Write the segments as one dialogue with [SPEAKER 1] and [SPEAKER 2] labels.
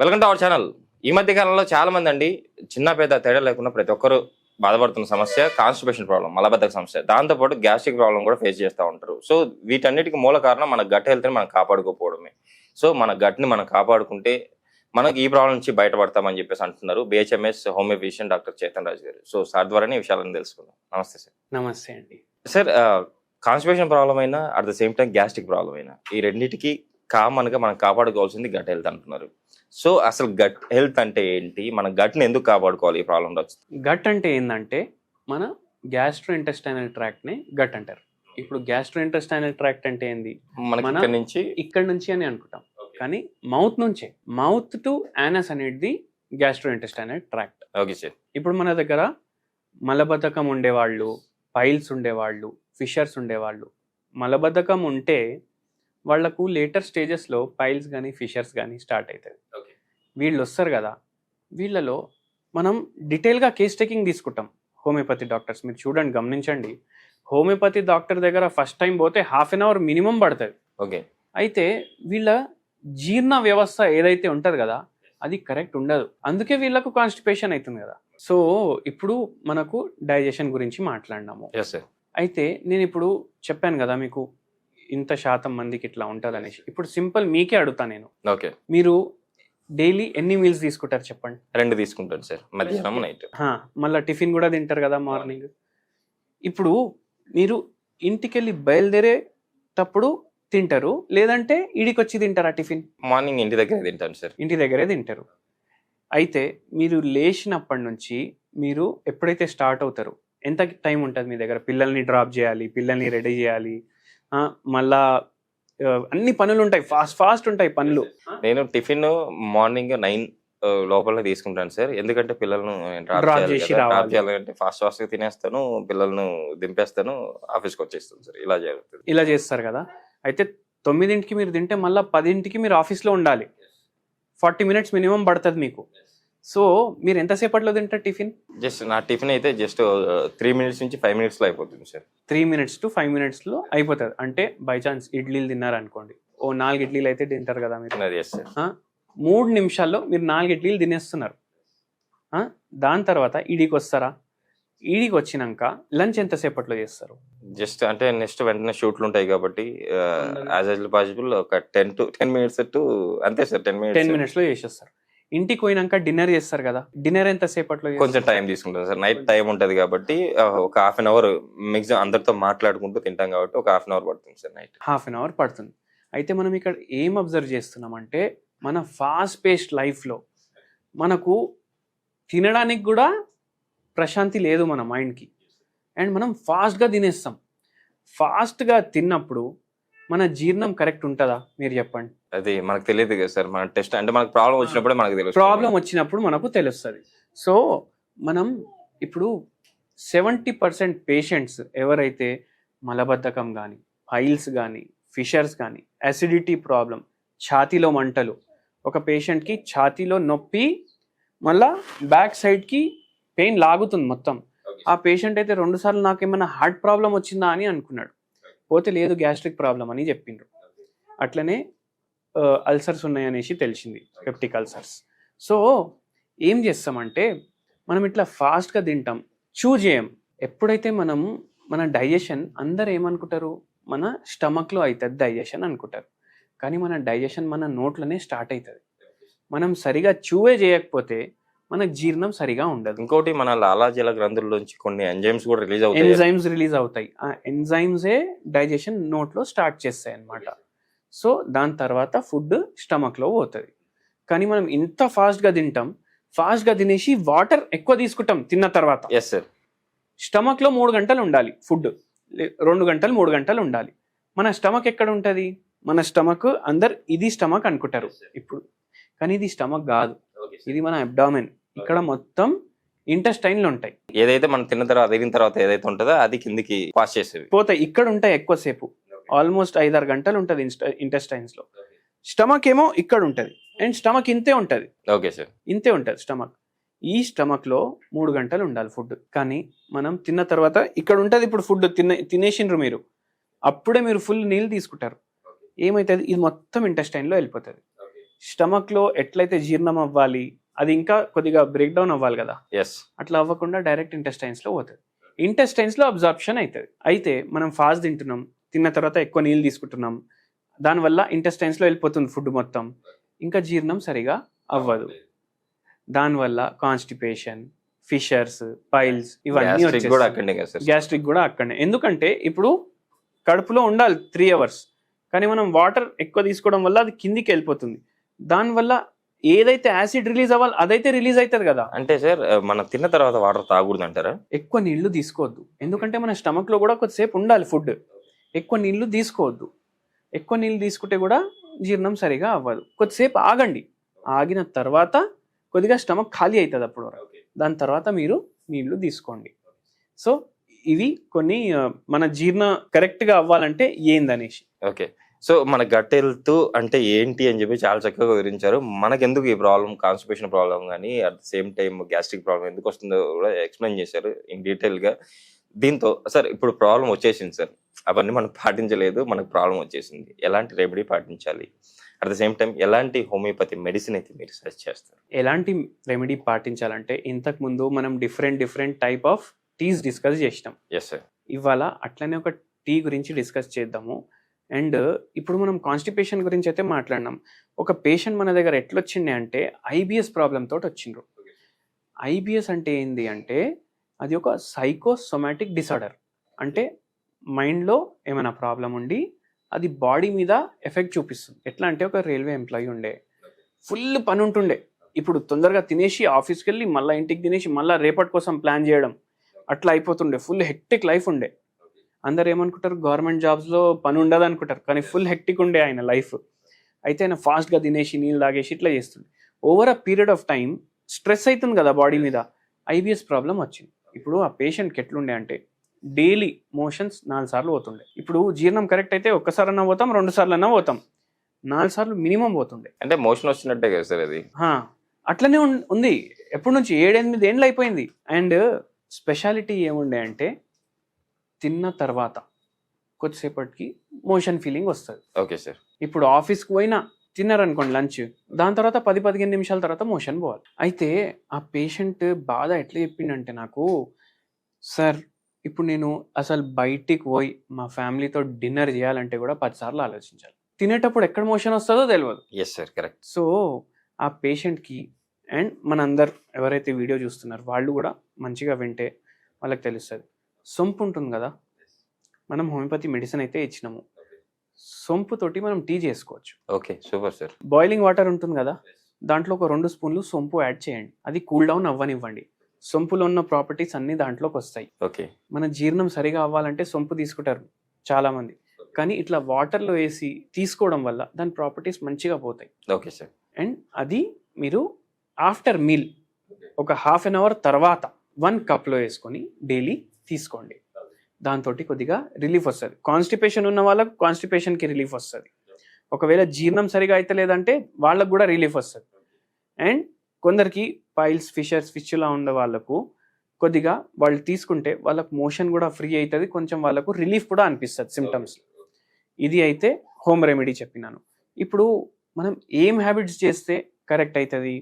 [SPEAKER 1] Welcome to our channel. ఈ మధ్య కాలంలో చాలా మంది అండి చిన్న పెద్ద తేడా లేకుండా ప్రతి ఒక్కరు బాధపడుతున్న సమస్య కాన్స్టిపేషన్ ప్రాబ్లం మలబద్ధక సమస్య. దాంతోపాటు గ్యాస్ట్రిక్ ప్రాబ్లం కూడా ఫేస్ చేస్తూ ఉంటారు. సో వీటన్నిటికీ మూల కారణం మన గట్ హెల్త్ని మనం కాపాడుకోకపోవడమే. సో మన గట్ని మనం కాపాడుకుంటే మనకి ఈ ప్రాబ్లం నుంచి బయటపడతామని చెప్పేసి అంటున్నారు BHMS homeo physician doctor Chetan Raju garu. So sir ద్వారానే ఈ విషయాలను తెలుసుకుందాం. నమస్తే సార్.
[SPEAKER 2] నమస్తే అండి.
[SPEAKER 1] సార్ కాన్స్టిపేషన్ ప్రాబ్లం అయినా at the same time gastric problem అయినా ఈ రెండింటికి కామన్గా మనం కాపాడుకోవాల్సింది గట్ హెల్త్ అంటున్నారు. సో అసలు గట్ హెల్త్ అంటే ఏంటి? మన గట్ని ఎందుకు కాపాడుకోవాలి ఈ ప్రాబ్లం వచ్చింది
[SPEAKER 2] గట్ అంటే ఏంటంటే మన గ్యాస్ట్రో ఇంటెస్టైనల్ ట్రాక్ట్ని గట్ అంటారు. ఇప్పుడు గ్యాస్ట్రో ఇంటెస్టైనల్ ట్రాక్ట్ అంటే ఏంది?
[SPEAKER 1] మనకి
[SPEAKER 2] మన-
[SPEAKER 1] ఇక్కడ నుంచి
[SPEAKER 2] ఇక్కడ నుంచి అని అనుకుంటాం. కానీ మౌత్ నుంచే మౌత్ టు యానస్ అనేది gastro intestinal tract.
[SPEAKER 1] Okay sir.
[SPEAKER 2] ఇప్పుడు మన దగ్గర మలబద్ధకం ఉండేవాళ్ళు పైల్స్ ఉండేవాళ్ళు ఫిషర్స్ ఉండేవాళ్ళు. మలబద్ధకం ఉంటే వాళ్ళకు లేటర్ స్టేజెస్లో పైల్స్ కానీ ఫిషర్స్ కానీ స్టార్ట్ అవుతుంది
[SPEAKER 1] Okay.
[SPEAKER 2] వీళ్ళు వస్తారు కదా. వీళ్ళలో మనం డీటెయిల్గా కేస్ టేకింగ్ తీసుకుంటాం. హోమియోపతి డాక్టర్స్ మీరు చూడండి గమనించండి. హోమియోపతి డాక్టర్ దగ్గర ఫస్ట్ టైం పోతే హాఫ్ అన్ అవర్ మినిమం పడుతుంది.
[SPEAKER 1] ఓకే.
[SPEAKER 2] అయితే వీళ్ళ జీర్ణ వ్యవస్థ ఏదైతే ఉంటుంది కదా అది కరెక్ట్ ఉండదు. అందుకే వీళ్ళకు కాన్స్టిపేషన్ అవుతుంది కదా. సో ఇప్పుడు మనకు డైజెషన్ గురించి మాట్లాడినాము. అయితే నేను ఇప్పుడు చెప్పాను కదా మీకు ఇంత శాతం మందికి ఇట్లా ఉంటుంది అనేసి ఇప్పుడు సింపుల్ మీకే అడుగుతా నేను.
[SPEAKER 1] ఓకే.
[SPEAKER 2] మీరు డైలీ ఎన్ని మీల్స్ తీసుకుంటారు చెప్పండి?
[SPEAKER 1] రెండు తీసుకుంటాను సార్ మధ్యాహ్నం నైట్.
[SPEAKER 2] మళ్ళా టిఫిన్ కూడా తింటారు కదా మార్నింగ్. ఇప్పుడు మీరు ఇంటికెళ్ళి బయలుదేరేటప్పుడు తింటారు లేదంటే ఈడికి వచ్చి తింటారా టిఫిన్?
[SPEAKER 1] మార్నింగ్ ఇంటి దగ్గర తింటాను సార్.
[SPEAKER 2] ఇంటి దగ్గరే తింటారు. అయితే మీరు లేచినప్పటి నుంచి మీరు ఎప్పుడైతే స్టార్ట్ అవుతారు ఎంత టైం ఉంటుంది మీ దగ్గర? పిల్లల్ని డ్రాప్ చేయాలి పిల్లల్ని రెడీ చేయాలి ఆ, మళ్ళా ఆ, అన్ని పనులు ఉంటాయి. ఫాస్ట్ ఫాస్ట్ ఉంటాయి పనులు.
[SPEAKER 1] నేను టిఫిన్ మార్నింగ్ నైన్ లోపల తీసుకుంటాను సార్. ఎందుకంటే పిల్లలను డ్రాప్ చేయాలంటే ఫాస్ట్ ఫాస్ట్గా తినేస్తాను. పిల్లలను దింపేస్తాను. ఆఫీస్కి వచ్చేస్తాను సార్. ఇలా జరుగుతుంది
[SPEAKER 2] ఇలా చేస్తారు కదా. అయితే తొమ్మిదింటికి మీరు తింటే మళ్ళీ పదింటికి మీరు ఆఫీస్లో ఉండాలి. ఫార్టీ మినిట్స్ మినిమం పడుతుంది మీకు. సో మీరు ఎంతసేపట్లో తింటారు టిఫిన్?
[SPEAKER 1] జస్ట్ నా టిఫిన్ అయితే జస్ట్ త్రీ మినిట్స్ నుంచి ఫైవ్ మినిట్స్లో అయిపోతుంది sir.
[SPEAKER 2] Three minutes to five మినిట్స్లో అయిపోతుంది. అంటే బై ఛాన్స్ ఇడ్లీలు తిన్నారనుకోండి. ఓ నాలుగు ఇడ్లీలు అయితే తింటారు కదా మీరు. మూడు నిమిషాల్లో మీరు నాలుగు ఇడ్లీలు తినేస్తున్నారు. దాని తర్వాత ఈడికి వస్తారా ఈడికి వచ్చినాక లంచ్ ఎంతసేపట్లో చేస్తారు?
[SPEAKER 1] జస్ట్ అంటే నెక్స్ట్ వెంటనే షూట్లు ఉంటాయి కాబట్టి యాజ్ ఎల్ పాసిబుల్ ఒక ten to ten minutes to అంతే సార్ టెన్
[SPEAKER 2] టెన్
[SPEAKER 1] మినిట్స్.
[SPEAKER 2] మినిట్స్లో చేసేస్తారు. ఇంటికి పోయినాక డిన్నర్ చేస్తారు కదా. డిన్నర్ ఎంతసేపట్లో
[SPEAKER 1] కొంచెం టైం తీసుకుంటాం సార్. నైట్ టైం ఉంటది కాబట్టి ఒక హాఫ్ అన్ అవర్ మిక్సిమం అందరితో మాట్లాడుకుంటూ తింటాం కాబట్టి ఒక హాఫ్ అన్ అవర్ పడుతుంది sir night.
[SPEAKER 2] Half an hour పడుతుంది. అయితే మనం ఇక్కడ ఏం అబ్జర్వ్ చేస్తున్నామంటే మన ఫాస్ట్ పేస్డ్ లైఫ్లో మనకు తినడానికి కూడా ప్రశాంతి లేదు మన మైండ్కి. అండ్ మనం ఫాస్ట్గా తినేస్తాం. ఫాస్ట్గా తిన్నప్పుడు మన జీర్ణం కరెక్ట్ ఉంటుందా? మీరు చెప్పండి.
[SPEAKER 1] అది మనకు తెలియదు కదా సార్. మన టెస్ట్ అంటే మనకు ప్రాబ్లం వచ్చినప్పుడే మనకు తెలుస్తుంది.
[SPEAKER 2] ప్రాబ్లం వచ్చినప్పుడు మనకు తెలుస్తుంది. సో మనం ఇప్పుడు సెవెంటీ పర్సెంట్ పేషెంట్స్ ఎవరైతే మలబద్ధకం కానీ ఫైల్స్ కానీ ఫిషర్స్ కానీ అసిడిటీ ప్రాబ్లం ఛాతీలో మంటలు ఒక పేషెంట్కి ఛాతీలో నొప్పి మళ్ళా బ్యాక్ సైడ్కి పెయిన్ లాగుతుంది మొత్తం. ఆ పేషెంట్ అయితే రెండు సార్లు నాకు ఏమైనా హార్ట్ ప్రాబ్లం వచ్చిందా అని అనుకున్నాడు. పోతే లేదు గ్యాస్ట్రిక్ ప్రాబ్లం అని చెప్పిండ్రు. అట్లనే అల్సర్స్ ఉన్నాయనేసి తెలిసింది పెప్టిక్ అల్సర్స్. సో ఏం చేస్తామంటే మనం ఇట్లా ఫాస్ట్గా తింటాం చూ చేయం. ఎప్పుడైతే మనం మన డైజెషన్ అందరు ఏమనుకుంటారు? మన స్టమక్లో అవుతుంది డైజెషన్ అనుకుంటారు. కానీ మన డైజెషన్ మన నోట్లోనే స్టార్ట్ అవుతుంది మనం సరిగా చూవే చేయకపోతే మనకు జీర్ణం సరిగా ఉండదు.
[SPEAKER 1] ఇంకోటి మన లాలాజల గ్రంథుల్లోంచి కొన్ని ఎంజైమ్స్ కూడా రిలీజ్ అవుతాయి
[SPEAKER 2] ఎంజైమ్స్ రిలీజ్ అవుతాయి. ఆ ఎంజైమ్సే డైజెషన్ నోట్లో స్టార్ట్ చేస్తాయి అన్నమాట సో దాని తర్వాత ఫుడ్ స్టమక్లో పోతుంది. కానీ మనం ఇంత ఫాస్ట్గా తింటాం ఫాస్ట్గా తినేసి వాటర్ ఎక్కువ తీసుకుంటాం తిన్న తర్వాత.
[SPEAKER 1] ఎస్ సార్
[SPEAKER 2] స్టమక్లో మూడు గంటలు ఉండాలి ఫుడ్. రెండు గంటలు మూడు గంటలు ఉండాలి. మన స్టమక్ ఎక్కడ ఉంటుంది? మన స్టమక్ అందరు ఇది స్టమక్ అనుకుంటారు. ఇప్పుడు కానీ ఇది స్టమక్ కాదు. ఇది మన అబ్డామెన్. ఇక్కడ మొత్తం ఇంటెస్టైన్లు ఉంటాయి.
[SPEAKER 1] ఏదైతే మనం తిన్న తర్వాత ఎదిగిన తర్వాత ఏదైతే ఉంటుందో అది కిందికి పాస్ చేసేవి.
[SPEAKER 2] పోతాయి ఇక్కడ ఉంటాయి ఎక్కువసేపు ఆల్మోస్ట్ ఐదారు గంటలు ఉంటుంది ఇంటెస్టైన్స్లో స్టమక్ ఏమో ఇక్కడ ఉంటుంది. అండ్ స్టమక్ ఇంతే ఉంటుంది.
[SPEAKER 1] ఓకే సార్
[SPEAKER 2] ఇంతే ఉంటుంది స్టమక్ ఈ స్టమక్లో మూడు గంటలు ఉండాలి ఫుడ్ కానీ మనం తిన్న తర్వాత ఇక్కడ ఉంటుంది ఇప్పుడు ఫుడ్ తినే తినేసిండ్రు మీరు. అప్పుడే మీరు ఫుల్ నీళ్ళు తీసుకుంటారు. ఏమవుతుంది ఇది మొత్తం intestine లో వెళ్ళిపోతుంది స్టమక్లో ఎట్లయితే జీర్ణం అవ్వాలి అది ఇంకా కొద్దిగా బ్రేక్ డౌన్ అవ్వాలి కదా.
[SPEAKER 1] ఎస్
[SPEAKER 2] అట్లా అవ్వకుండా డైరెక్ట్ ఇంటెస్టైన్స్లో పోతుంది. ఇంటెస్టైన్స్లో అబ్జార్ప్షన్ అవుతుంది అయితే మనం ఫాస్ట్ తింటున్నాం తిన్న తర్వాత ఎక్కువ నీళ్ళు తీసుకుంటున్నాం దానివల్ల ఇంటెస్టైన్స్లో వెళ్ళిపోతుంది ఫుడ్ మొత్తం. ఇంకా జీర్ణం సరిగా అవ్వదు. దానివల్ల కాన్స్టిపేషన్ ఫిషర్స్ పైల్స్ ఇవన్నీ
[SPEAKER 1] కూడా
[SPEAKER 2] గ్యాస్ట్రిక్ కూడా అక్కడనే. ఎందుకంటే ఇప్పుడు కడుపులో ఉండాలి త్రీ అవర్స్ కానీ మనం వాటర్ ఎక్కువ తీసుకోవడం వల్ల అది కిందికి వెళ్ళిపోతుంది. దానివల్ల ఏదైతే యాసిడ్ రిలీజ్ అవ్వాలి అదైతే రిలీజ్ అవుతుంది కదా.
[SPEAKER 1] అంటే సార్ మనం తిన్న తర్వాత వాటర్ తాగకూడదు అంటారా?
[SPEAKER 2] ఎక్కువ నీళ్ళు తీసుకోవద్దు. ఎందుకంటే మన stomach లో కూడా కొద్దిసేపు ఉండాలి ఫుడ్. ఎక్కువ నీళ్ళు తీసుకోవద్దు. ఎక్కువ నీళ్ళు తీసుకుంటే కూడా జీర్ణం సరిగా అవ్వదు. కొద్దిసేపు ఆగండి. ఆగిన తర్వాత కొద్దిగా స్టమక్ ఖాళీ అవుతుంది అప్పుడు. దాని తర్వాత మీరు నీళ్ళు తీసుకోండి. సో ఇవి కొన్ని మన జీర్ణ కరెక్ట్గా అవ్వాలంటే ఏందనేసి.
[SPEAKER 1] ఓకే. సో మన గట్ హెల్త్ అంటే ఏంటి అని చెప్పి చాలా చక్కగా వివరించారు. మనకెందుకు ఈ ప్రాబ్లం కాన్స్టిపేషన్ ప్రాబ్లం కానీ at the same time gastric problem ఎందుకు వస్తుందో కూడా ఎక్స్ప్లెయిన్ చేశారు ఇన్ డీటెయిల్గా. దీంతో సార్ ఇప్పుడు ప్రాబ్లం వచ్చేసింది సార్. అవన్నీ మనం పాటించలేదు మనకు ప్రాబ్లం వచ్చేసింది. ఎలాంటి రెమెడీ పాటించాలి? అట్ ద సేమ్ టైం ఎలాంటి హోమియోపతి మెడిసిన్ అయితే మీరు సజెస్ట్ చేస్తారు?
[SPEAKER 2] ఎలాంటి రెమెడీ పాటించాలంటే ఇంతకు ముందు మనం different different type of teas discuss చేసినాం.
[SPEAKER 1] ఎస్ సార్
[SPEAKER 2] ఇవాళ అట్లనే ఒక టీ గురించి డిస్కస్ చేద్దాము. అండ్ ఇప్పుడు మనం కాన్స్టిపేషన్ గురించి అయితే మాట్లాడినాం. ఒక పేషెంట్ మన దగ్గర ఎట్లొచ్చిండే అంటే ఐబిఎస్ ప్రాబ్లం తోటి వచ్చిండ్రు. ఐబిఎస్ అంటే ఏంది అంటే అది ఒక సైకోసొమాటిక్ డిసార్డర్ అంటే మైండ్లో ఏమైనా ప్రాబ్లం ఉండి అది బాడీ మీద ఎఫెక్ట్ చూపిస్తుంది. ఎట్లా అంటే ఒక రైల్వే ఎంప్లాయీ ఉండే. ఫుల్ పని ఉంటుండే ఇప్పుడు తొందరగా తినేసి ఆఫీస్కి వెళ్ళి మళ్ళీ ఇంటికి తినేసి మళ్ళీ రేపటి కోసం ప్లాన్ చేయడం. అట్లా అయిపోతుండే. ఫుల్ హెక్టిక్ లైఫ్ ఉండే. అందరు ఏమనుకుంటారు? గవర్నమెంట్ జాబ్స్లో పని ఉండదు అనుకుంటారు కానీ ఫుల్ హెక్టిక్ ఉండే ఆయన లైఫ్. అయితే ఆయన ఫాస్ట్గా తినేసి నీళ్ళు తాగేసి ఇట్లా చేస్తుండే. Over a period of time stress అవుతుంది కదా బాడీ మీద. ఐబిఎస్ ప్రాబ్లం వచ్చింది. ఇప్పుడు ఆ పేషెంట్కి ఎట్లుండే అంటే డైలీ మోషన్స్ నాలుగు సార్లు పోతుండే. ఇప్పుడు జీర్ణం కరెక్ట్ అయితే ఒక్కసారి అన్నా పోతాం రెండు సార్లు అన్నా పోతాం. నాలుగు సార్లు మినిమం పోతుండే.
[SPEAKER 1] అంటే మోషన్ వచ్చినట్టే కదా సార్ అది?
[SPEAKER 2] అట్లనే ఉంది. ఎప్పటి నుంచి? ఏడెనిమిది ఏండ్లు అయిపోయింది. అండ్ స్పెషాలిటీ ఏముండే అంటే తిన్న తర్వాత కొద్దిసేపటికి మోషన్ ఫీలింగ్ వస్తుంది.
[SPEAKER 1] Okay sir.
[SPEAKER 2] ఇప్పుడు ఆఫీస్కి పోయినా తిన్నారనుకోండి లంచ్ దాని తర్వాత పది పదిహేను నిమిషాల తర్వాత మోషన్ పోవాలి. అయితే ఆ పేషెంట్ బాధ ఎట్లా చెప్పిండంటే నాకు సార్ ఇప్పుడు నేను అసలు బయటికి పోయి మా ఫ్యామిలీతో డిన్నర్ చేయాలంటే కూడా పదిసార్లు ఆలోచించాలి. తినేటప్పుడు ఎక్కడ మోషన్ వస్తుందో తెలియదు
[SPEAKER 1] ఎస్ సార్ కరెక్ట్
[SPEAKER 2] సో ఆ పేషెంట్కి అండ్ మనందరు ఎవరైతే వీడియో చూస్తున్నారో వాళ్ళు కూడా మంచిగా వింటే వాళ్ళకి తెలుస్తుంది. సొంపు ఉంటుంది కదా మనం హోమియోపతి మెడిసిన్ అయితే ఇచ్చినాము. సొంపుతోటి మనం టీ చేసుకోవచ్చు.
[SPEAKER 1] Okay super sir
[SPEAKER 2] boiling water ఉంటుంది కదా? దాంట్లో ఒక రెండు స్పూన్లు సొంపు యాడ్ చేయండి. అది కూల్ డౌన్ అవ్వనివ్వండి. సొంపులో ఉన్న ప్రాపర్టీస్ అన్ని దాంట్లోకి వస్తాయి.
[SPEAKER 1] ఓకే
[SPEAKER 2] మన జీర్ణం సరిగా అవ్వాలంటే సొంపు తీసుకుంటారు చాలా మంది కానీ ఇట్లా వాటర్లో వేసి తీసుకోవడం వల్ల దాని ప్రాపర్టీస్ మంచిగా పోతాయి.
[SPEAKER 1] ఓకే సార్
[SPEAKER 2] అండ్ అది మీరు ఆఫ్టర్ మీల్ ఒక హాఫ్ అన్ అవర్ తర్వాత వన్ కప్లో వేసుకొని డైలీ తీసుకోండి. దాంతో కొద్దిగా రిలీఫ్ వస్తుంది. కాన్స్టిపేషన్ ఉన్న వాళ్ళకు కాన్స్టిపేషన్కి రిలీఫ్ వస్తుంది. ఒకవేళ జీర్ణం సరిగా అయితే లేదంటే వాళ్ళకు కూడా రిలీఫ్ వస్తుంది. అండ్ కొందరికి పైల్స్ ఫిషర్స్ ఫిష్లా ఉండే వాళ్ళకు కొద్దిగా వాళ్ళు తీసుకుంటే వాళ్ళకు మోషన్ కూడా ఫ్రీ అవుతుంది కొంచెం వాళ్ళకు రిలీఫ్ కూడా అనిపిస్తుంది సిమ్టమ్స్ ఇది అయితే హోమ్ రెమెడీ చెప్పినాను. ఇప్పుడు మనం ఏం హ్యాబిట్స్ చేస్తే కరెక్ట్ అవుతుంది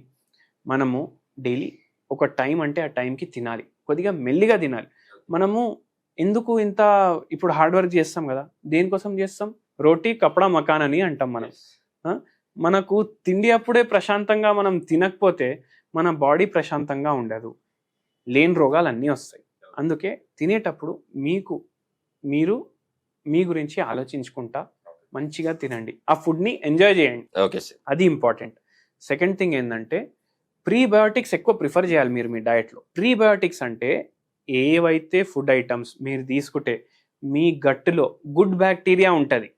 [SPEAKER 2] మనము డైలీ ఒక టైం అంటే ఆ టైంకి తినాలి. కొద్దిగా మెల్లిగా తినాలి. మనము ఎందుకు ఇంత ఇప్పుడు హార్డ్ వర్క్ చేస్తాం కదా? దేనికోసం చేస్తాం? రోటీ కపడా మకాన్ అని అంటాం మనం. మనకు తిండి అప్పుడే ప్రశాంతంగా మనం తినకపోతే మన బాడీ ప్రశాంతంగా ఉండదు. లేని రోగాలు అన్నీ వస్తాయి. అందుకే తినేటప్పుడు మీకు మీరు మీ గురించి ఆలోచించుకుంటా మంచిగా తినండి. ఆ ఫుడ్ని ఎంజాయ్ చేయండి.
[SPEAKER 1] ఓకే సార్
[SPEAKER 2] అది ఇంపార్టెంట్ సెకండ్ థింగ్ ఏంటంటే ప్రీబయోటిక్స్ ఎక్కువ ప్రిఫర్ చేయాలి మీరు మీ డయట్లో ప్రీబయోటిక్స్ అంటే ఏవైతే ఫుడ్ ఐటమ్స్ మీరు తీసుకుంటే మీ గట్టులో గుడ్ బ్యాక్టీరియా ఉంటుంది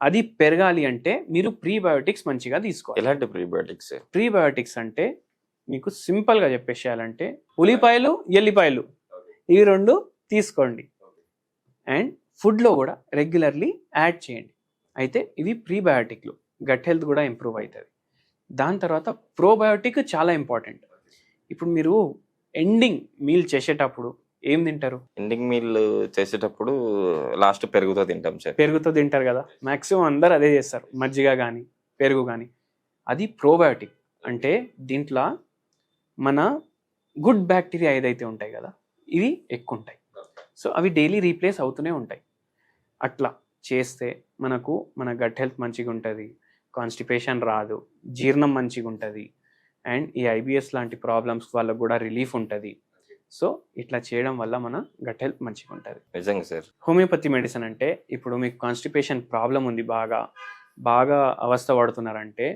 [SPEAKER 2] అది పెరగాలి అంటే మీరు ప్రీబయోటిక్స్ మంచిగా తీసుకోవాలి.
[SPEAKER 1] ఎలాంటి ప్రీబయోటిక్స్?
[SPEAKER 2] ప్రీబయోటిక్స్ అంటే మీకు సింపుల్గా చెప్పేసేయాలంటే ఉల్లిపాయలు ఎల్లిపాయలు. ఇవి రెండు తీసుకోండి. అండ్ ఫుడ్లో కూడా రెగ్యులర్లీ యాడ్ చేయండి. అయితే ఇవి ప్రీబయోటిక్లు. గట్ హెల్త్ కూడా ఇంప్రూవ్ అవుతుంది. దాని తర్వాత ప్రోబయోటిక్ చాలా ఇంపార్టెంట్. ఇప్పుడు మీరు ఎండింగ్ మీల్ చేసేటప్పుడు ఏం తింటారు?
[SPEAKER 1] ఎండింగ్ మీల్ చేసేటప్పుడు లాస్ట్ పెరుగుతో తింటాం సార్.
[SPEAKER 2] పెరుగుతో తింటారు కదా. మాక్సిమం అందరు అదే చేస్తారు. మజ్జిగ కానీ పెరుగు కానీ అది ప్రోబయోటిక్. అంటే దీంట్లో మన గుడ్ బ్యాక్టీరియా ఏదైతే ఉంటాయి కదా ఇవి ఎక్కువ ఉంటాయి సో అవి డైలీ రీప్లేస్ అవుతూనే ఉంటాయి. అట్లా చేస్తే మనకు మన గట్ హెల్త్ మంచిగా ఉంటుంది కాన్స్టిపేషన్ రాదు జీర్ణం మంచిగా ఉంటుంది. అండ్ ఈ ఐబిఎస్ లాంటి ప్రాబ్లమ్స్ వాళ్ళకు కూడా రిలీఫ్ ఉంటుంది. సో ఇట్లా చేయడం వల్ల మన గట్ హెల్త్ మంచిగా ఉంటుంది.
[SPEAKER 1] నిజంగా సార్.
[SPEAKER 2] హోమియోపతి మెడిసిన్ అంటే ఇప్పుడు మీకు కాన్స్టిపేషన్ ప్రాబ్లం ఉంది బాగా బాగా అవస్థ పడుతున్నారంటే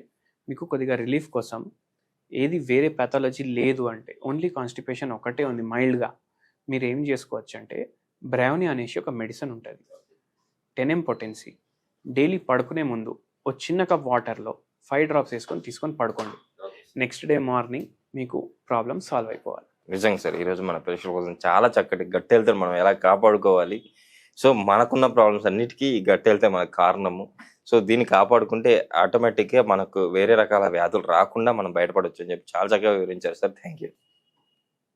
[SPEAKER 2] మీకు కొద్దిగా రిలీఫ్ కోసం ఏది వేరే పాథాలజీ లేదు అంటే ఓన్లీ కాన్స్టిపేషన్ ఒకటే ఉంది మైల్డ్గా మీరు ఏం చేసుకోవచ్చు అంటే బ్రౌనీ అనేసి ఒక మెడిసిన్ ఉంటుంది. టెన్ పొటెన్సీ డైలీ పడుకునే ముందు ఒక చిన్న కప్ వాటర్లో ఫైవ్ డ్రాప్స్ వేసుకొని తీసుకొని పడుకోండి. నెక్స్ట్ డే మార్నింగ్ మీకు ప్రాబ్లం సాల్వ్ అయిపోవాలి.
[SPEAKER 1] నిజంగా సార్ ఈరోజు మన ప్రేక్షకుల కోసం చాలా చక్కటి గట్టి వెళ్తే మనం ఎలా కాపాడుకోవాలి. సో మనకున్న ప్రాబ్లమ్స్ అన్నిటికీ ఈ గట్టి వెళ్తే మనకు కారణము. సో దీన్ని కాపాడుకుంటే ఆటోమేటిక్గా మనకు వేరే రకాల వ్యాధులు రాకుండా మనం బయటపడవచ్చు అని చెప్పి చాలా చక్కగా వివరించారు సార్. Thank you